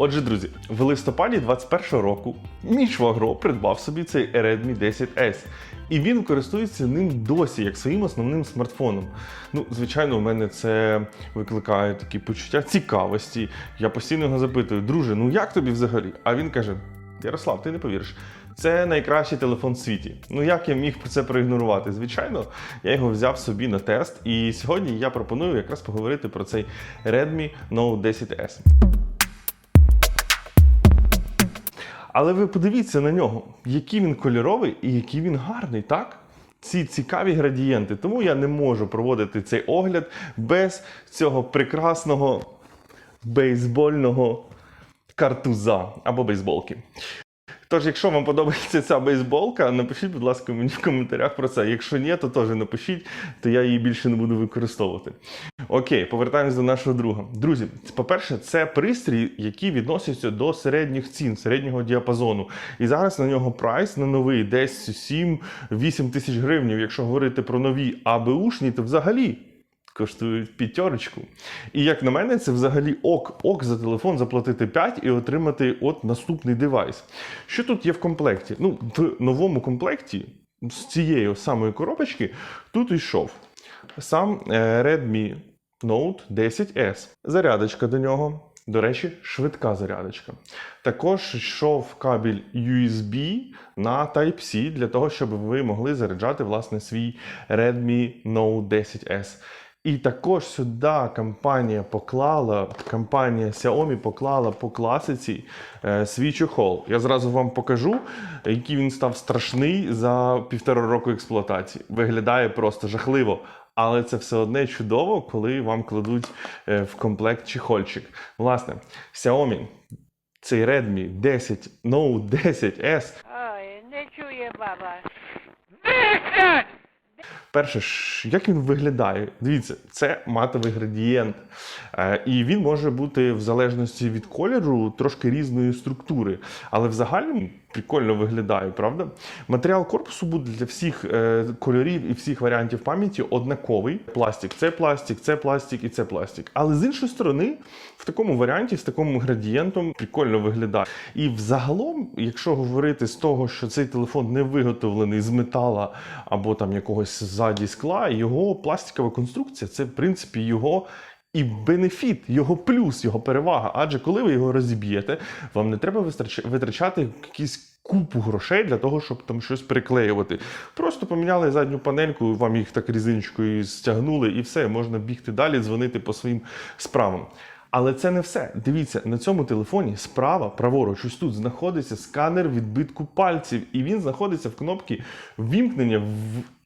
Отже, друзі, в листопаді 21-го року мій швагро придбав собі цей Redmi 10S. І він користується ним досі як своїм основним смартфоном. Ну, звичайно, у мене це викликає такі почуття цікавості. Я постійно його запитую, друже, ну як тобі взагалі? А він каже: Ярослав, ти не повіриш. Це найкращий телефон в світі. Ну як я міг про це проігнорувати? Звичайно, я його взяв собі на тест, і сьогодні я пропоную якраз поговорити про цей Redmi Note 10S. Але ви подивіться на нього, який він кольоровий і який він гарний, так? Ці цікаві градієнти. Тому я не можу проводити цей огляд без цього прекрасного бейсбольного картуза або бейсболки. Тож, якщо вам подобається ця бейсболка, напишіть, будь ласка, мені в коментарях про це. Якщо ні, то теж напишіть, то я її більше не буду використовувати. Окей, повертаємось до нашого друга. Друзі, по-перше, це пристрій, який відноситься до середніх цін, середнього діапазону. І зараз на нього прайс на новий десь 7-8 тисяч гривень. Якщо говорити про нові АБУшні, то взагалі коштують п'ятерочку. І як на мене, це взагалі ок, ок за телефон заплатити 5 і отримати от наступний девайс. Що тут є в комплекті? Ну, в новому комплекті з цієї самої коробочки тут йшов сам е, Redmi Note 10S. Зарядочка до нього. До речі, швидка зарядочка. Також йшов кабель USB на Type-C для того, щоб ви могли заряджати власне свій Redmi Note 10S. І також сюди компанія поклала, компанія Xiaomi поклала по класиці е, свій чохол. Я зразу вам покажу, який він став страшний за півтора року експлуатації. Виглядає просто жахливо. Але це все одне чудово, коли вам кладуть е, в комплект чехольчик. Власне, Xiaomi, цей Redmi 10 Note 10S Ой, не чує баба. Перше, як він виглядає? Дивіться, це матовий градієнт. Е, і він може бути в залежності від кольору трошки різної структури. Але в загальному прикольно виглядає, правда? Матеріал корпусу буде для всіх е, кольорів і всіх варіантів пам'яті однаковий. Пластик це пластик, це пластик і це пластик. Але з іншої сторони, в такому варіанті, з таким градієнтом, прикольно виглядає. І взагалом, якщо говорити з того, що цей телефон не виготовлений з метала або там якогось ззаді скла, його пластикова конструкція це в принципі його. І бенефіт, його плюс, його перевага. Адже коли ви його розіб'єте, вам не треба витрачати якісь купу грошей для того, щоб там щось приклеювати. Просто поміняли задню панельку, вам їх так різиночкою стягнули, і все, можна бігти далі, дзвонити по своїм справам. Але це не все. Дивіться, на цьому телефоні справа, праворуч, ось тут знаходиться сканер відбитку пальців, і він знаходиться в кнопці вімкнення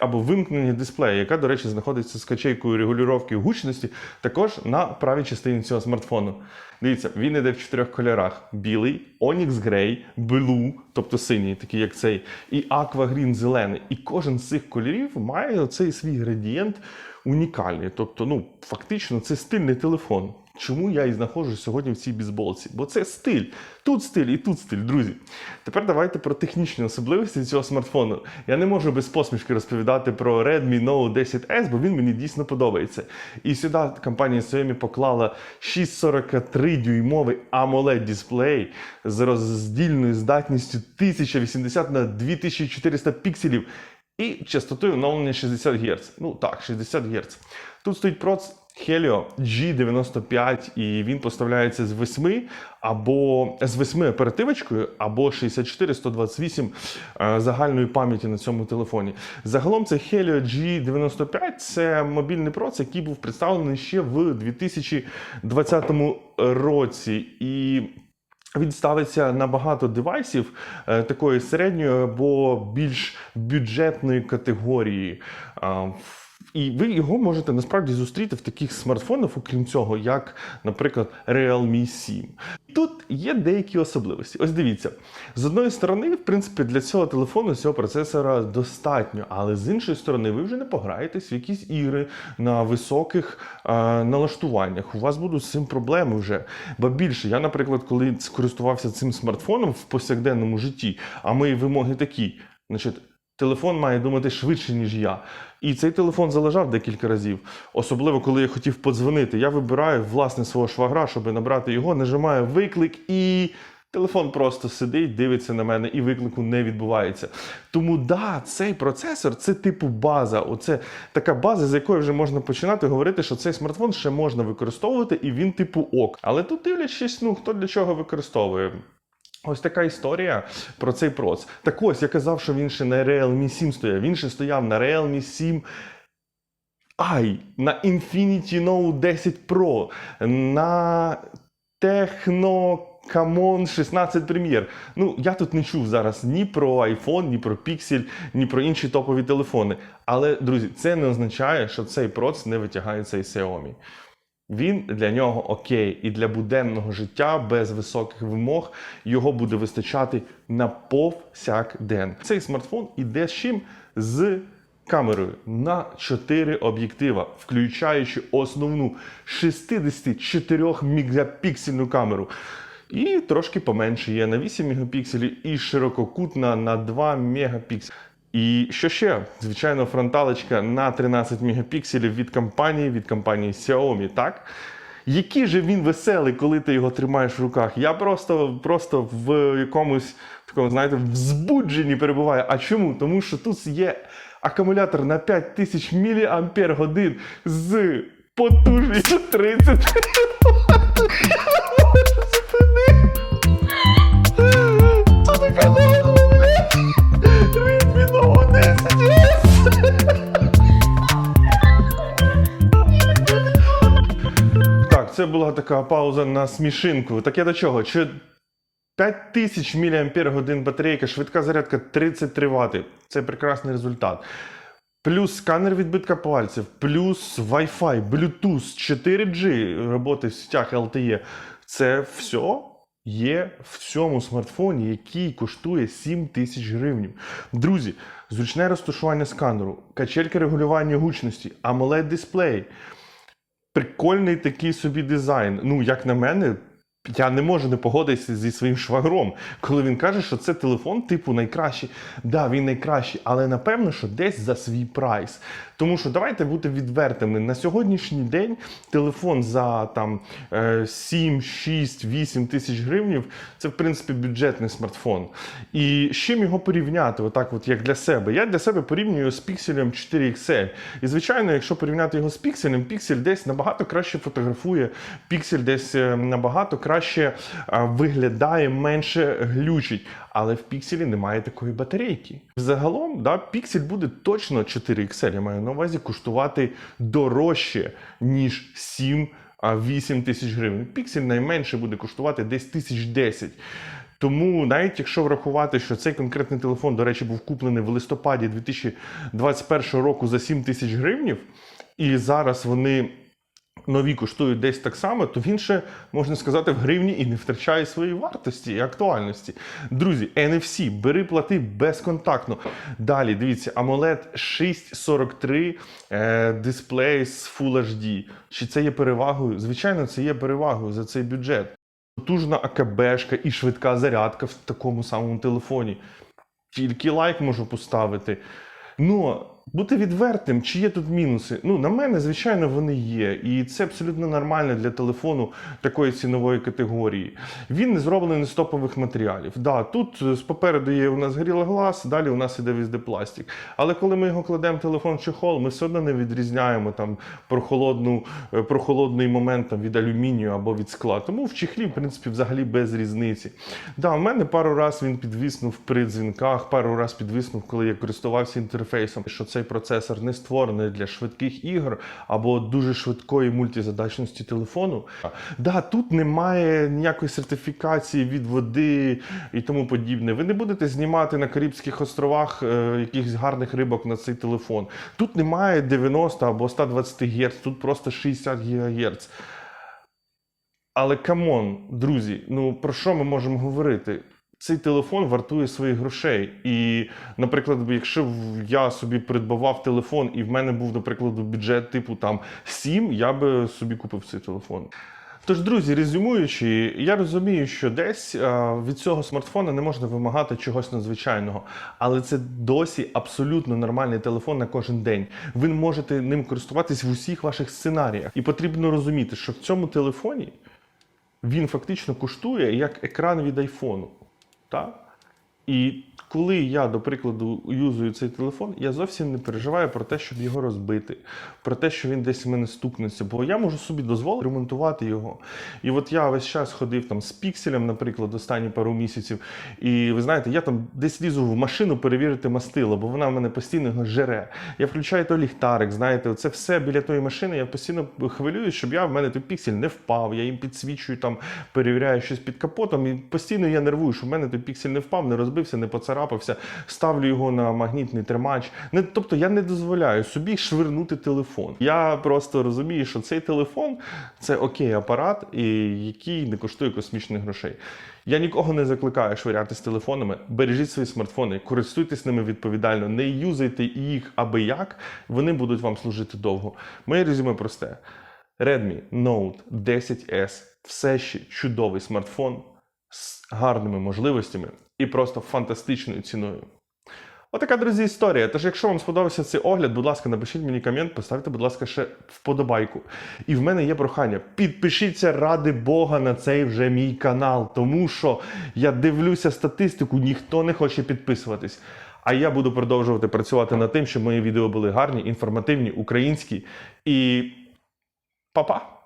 або вимкнення дисплея, яка, до речі, знаходиться з качейкою регулювання гучності, також на правій частині цього смартфону. Дивіться, він іде в чотирьох кольорах: білий, Onyx Grey, Blue, тобто синій, такий як цей, і Aqua Green зелений. І кожен з цих кольорів має оцей свій градієнт унікальний. Тобто, ну, фактично, це стильний телефон. Чому я і знаходжусь сьогодні в цій бізболці? Бо це стиль. Тут стиль і тут стиль, друзі. Тепер давайте про технічні особливості цього смартфону. Я не можу без посмішки розповідати про Redmi Note 10S, бо він мені дійсно подобається. І сюди компанія Xiaomi поклала 643 дюймовий AMOLED дисплей з роздільною здатністю 1080 на 2400 пікселів і частотою оновлення 60 Гц. Ну так, 60 Гц. Тут стоїть проц Helio G95, і він поставляється з 8 або з 8 оперативочкою, або 64 128 е, загальної пам'яті на цьому телефоні. Загалом це Helio G95 це мобільний проц, який був представлений ще в 2020 році. І він ставиться на багато девайсів е, такої середньої або більш бюджетної категорії. І ви його можете насправді зустріти в таких смартфонах, окрім цього, як, наприклад, Realme 7. Тут є деякі особливості. Ось дивіться, з одної сторони, в принципі, для цього телефону, цього процесора достатньо, але з іншої сторони, ви вже не пограєтесь в якісь ігри на високих е, налаштуваннях. У вас будуть з цим проблеми вже. Бо більше, я, наприклад, коли скористувався цим смартфоном в повсякденному житті, а мої вимоги такі, значить. Телефон має думати швидше, ніж я. І цей телефон залежав декілька разів. Особливо, коли я хотів подзвонити. Я вибираю власне свого швагра, щоб набрати його, нажимаю виклик і. Телефон просто сидить, дивиться на мене, і виклику не відбувається. Тому да, цей процесор це типу база. Оце така база, з якої вже можна починати говорити, що цей смартфон ще можна використовувати, і він типу ок. Але тут дивлячись, ну хто для чого використовує. Ось така історія про цей проц. Так ось я казав, що він ще на Realme 7 стояв. Він ще стояв на Realme 7 i, на Infinity Note 10 Pro, на Techno Camon 16 Premier. Ну, я тут не чув зараз ні про iPhone, ні про Pixel, ні про інші топові телефони. Але, друзі, це не означає, що цей проц не витягає цей Xiaomi. Він для нього окей, і для буденного життя без високих вимог його буде вистачати на повсякден. Цей смартфон іде з чим? З камерою на 4 об'єктива, включаючи основну 64 мегапіксельну камеру. І трошки поменше є на 8 мегапікселів і ширококутна на 2 мегапікселі. І що ще? Звичайно, фронталочка на 13 мегапікселів від компанії, від компанії Xiaomi, так? Який же він веселий, коли ти його тримаєш в руках. Я просто, просто в якомусь такому, знаєте, взбудженні перебуваю. А чому? Тому що тут є акумулятор на 5000 мАч з потужністю 30 була така пауза на смішинку. Так я до чого? Чи 5000 мАч батарейка, швидка зарядка 33 Вт. Це прекрасний результат. Плюс сканер відбитка пальців, плюс Wi-Fi, Bluetooth, 4G роботи в сетях LTE. Це все є в цьому смартфоні, який коштує 7 тисяч гривень. Друзі, зручне розташування сканеру, качелька регулювання гучності, amoled дисплей прикольний такий собі дизайн. Ну, як на мене, я не можу не погодитися зі своїм швагром, коли він каже, що це телефон, типу, найкращий. Да, він найкращий, але напевно, що десь за свій прайс. Тому що давайте бути відвертими. На сьогоднішній день телефон за там е, 7, 6, 8 тисяч гривнів це в принципі бюджетний смартфон. І з чим його порівняти, отак, от як для себе? Я для себе порівнюю з пікселем 4 XL. І звичайно, якщо порівняти його з пікселем, піксель десь набагато краще фотографує, піксель десь е, набагато краще виглядає, менше глючить. Але в пікселі немає такої батарейки. Загалом, да, піксель буде точно 4 XL, я маю на увазі коштувати дорожче, ніж 7 8 тисяч гривень. Піксель найменше буде коштувати десь тисяч 10. Тому навіть якщо врахувати, що цей конкретний телефон, до речі, був куплений в листопаді 2021 року за 7 тисяч гривнів, і зараз вони нові коштують десь так само, то він ще, можна сказати, в гривні і не втрачає своєї вартості і актуальності. Друзі, NFC, бери плати безконтактно. Далі, дивіться, AMOLED 643 е, дисплей з Full HD. Чи це є перевагою? Звичайно, це є перевагою за цей бюджет. Потужна АКБшка і швидка зарядка в такому самому телефоні. Тільки лайк можу поставити. Ну, бути відвертим, чи є тут мінуси? Ну, на мене, звичайно, вони є. І це абсолютно нормально для телефону такої цінової категорії. Він не зроблений з топових матеріалів. Да, тут е, попереду є у нас горіла глаз, далі у нас іде візде пластик. Але коли ми його кладемо в телефон в чехол, ми все одно не відрізняємо там прохолодну, е, прохолодний момент там, від алюмінію або від скла. Тому в чехлі, в принципі, взагалі без різниці. Да, у мене пару раз він підвиснув при дзвінках, пару раз підвиснув, коли я користувався інтерфейсом, що цей процесор не створений для швидких ігор або дуже швидкої мультизадачності телефону. Да, тут немає ніякої сертифікації від води і тому подібне. Ви не будете знімати на Карибських островах е, якихось гарних рибок на цей телефон. Тут немає 90 або 120 Гц, тут просто 60 ГГц. Але камон, друзі, ну про що ми можемо говорити? Цей телефон вартує своїх грошей. І, наприклад, якщо я собі придбавав телефон, і в мене був, наприклад, бюджет типу там 7, я би собі купив цей телефон. Тож, друзі, резюмуючи, я розумію, що десь е, від цього смартфона не можна вимагати чогось надзвичайного, але це досі абсолютно нормальний телефон на кожен день. Ви можете ним користуватись в усіх ваших сценаріях. І потрібно розуміти, що в цьому телефоні він фактично коштує як екран від айфону. Так? І коли я, до прикладу, юзую цей телефон, я зовсім не переживаю про те, щоб його розбити, про те, що він десь в мене стукнеться, бо я можу собі дозволити ремонтувати його. І от я весь час ходив там з пікселем, наприклад, останні пару місяців. І ви знаєте, я там десь лізу в машину перевірити мастило, бо вона в мене постійно його жере. Я включаю той ліхтарик, знаєте, це все біля тої машини. Я постійно хвилююсь, щоб я в мене той піксель не впав. Я їм підсвічую, там перевіряю щось під капотом. І постійно я нервую, щоб в мене той піксель не впав, не розбився, не поцарапався. Ставлю його на магнітний тримач. Не, тобто я не дозволяю собі швирнути телефон. Я просто розумію, що цей телефон це окей апарат, і який не коштує космічних грошей. Я нікого не закликаю швиряти з телефонами. Бережіть свої смартфони, користуйтесь ними відповідально, не юзайте їх аби як, вони будуть вам служити довго. Моє резюме просте: Redmi Note 10S все ще чудовий смартфон з гарними можливостями і просто фантастичною ціною. Отака, друзі, історія. Тож, якщо вам сподобався цей огляд, будь ласка, напишіть мені комент, поставте, будь ласка, ще вподобайку. І в мене є прохання: підпишіться ради Бога на цей вже мій канал, тому що я дивлюся статистику, ніхто не хоче підписуватись. А я буду продовжувати працювати над тим, щоб мої відео були гарні, інформативні, українські і па-па!